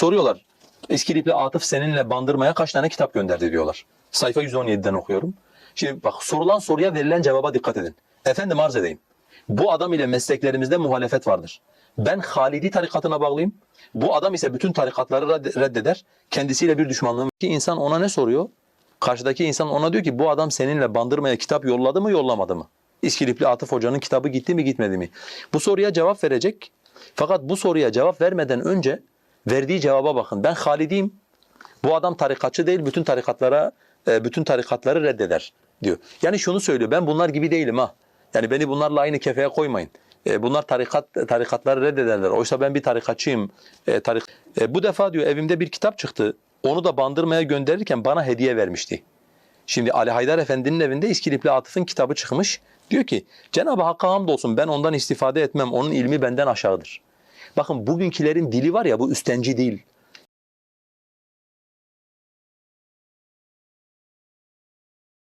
Soruyorlar. İskilipli Atıf seninle bandırmaya kaç tane kitap gönderdi diyorlar. Sayfa 117'den okuyorum. Şimdi bak sorulan soruya verilen cevaba dikkat edin. Efendim arz edeyim. Bu adam ile mesleklerimizde muhalefet vardır. Ben Halidi tarikatına bağlıyım. Bu adam ise bütün tarikatları redde- reddeder. Kendisiyle bir düşmanlığım. Ki insan ona ne soruyor? Karşıdaki insan ona diyor ki bu adam seninle bandırmaya kitap yolladı mı yollamadı mı? İskilipli Atıf Hoca'nın kitabı gitti mi gitmedi mi? Bu soruya cevap verecek. Fakat bu soruya cevap vermeden önce verdiği cevaba bakın. Ben Halidiyim. Bu adam tarikatçı değil, bütün tarikatlara e, bütün tarikatları reddeder diyor. Yani şunu söylüyor. Ben bunlar gibi değilim ha. Yani beni bunlarla aynı kefeye koymayın. E, bunlar tarikat tarikatları reddederler. Oysa ben bir tarikatçıyım. E, tarik E, bu defa diyor evimde bir kitap çıktı. Onu da bandırmaya gönderirken bana hediye vermişti. Şimdi Ali Haydar Efendi'nin evinde İskilipli Atıf'ın kitabı çıkmış. Diyor ki Cenab-ı Hakk'a hamdolsun ben ondan istifade etmem. Onun ilmi benden aşağıdır. Bakın bugünkülerin dili var ya bu üstenci değil.